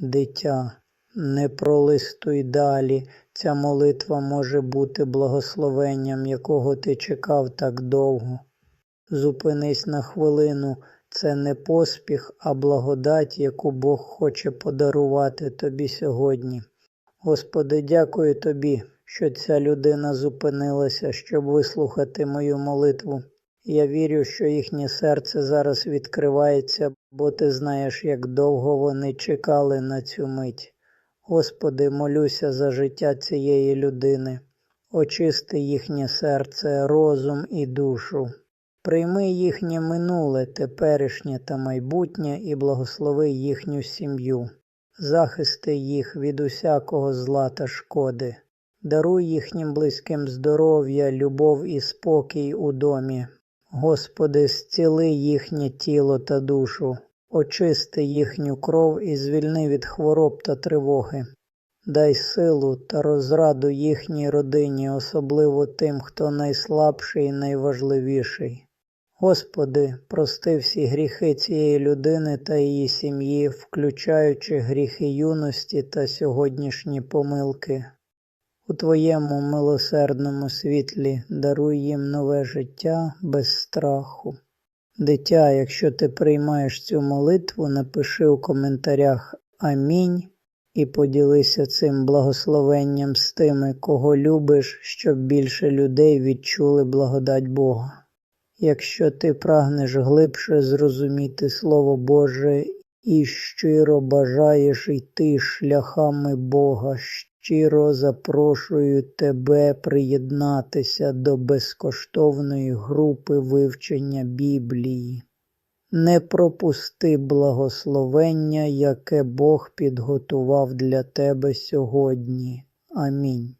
дитя, не пролистуй далі. Ця молитва може бути благословенням, якого ти чекав так довго. Зупинись на хвилину, це не поспіх, а благодать, яку Бог хоче подарувати тобі сьогодні. Господи, дякую тобі, що ця людина зупинилася, щоб вислухати мою молитву. Я вірю, що їхнє серце зараз відкривається, бо ти знаєш, як довго вони чекали на цю мить. Господи, молюся за життя цієї людини. Очисти їхнє серце, розум і душу. Прийми їхнє минуле, теперішнє та майбутнє і благослови їхню сім'ю. Захисти їх від усякого зла та шкоди. Даруй їхнім близьким здоров'я, любов і спокій у домі. Господи, зціли їхнє тіло та душу, очисти їхню кров і звільни від хвороб та тривоги. Дай силу та розраду їхній родині, особливо тим, хто найслабший і найважливіший. Господи, прости всі гріхи цієї людини та її сім'ї, включаючи гріхи юності та сьогоднішні помилки. У Твоєму милосердному світлі даруй їм нове життя без страху. Дитя, якщо ти приймаєш цю молитву, напиши у коментарях Амінь і поділися цим благословенням з тими, кого любиш, щоб більше людей відчули благодать Бога. Якщо ти прагнеш глибше зрозуміти Слово Боже і щиро бажаєш йти шляхами Бога, щиро запрошую тебе приєднатися до безкоштовної групи вивчення Біблії. Не пропусти благословення, яке Бог підготував для тебе сьогодні. Амінь.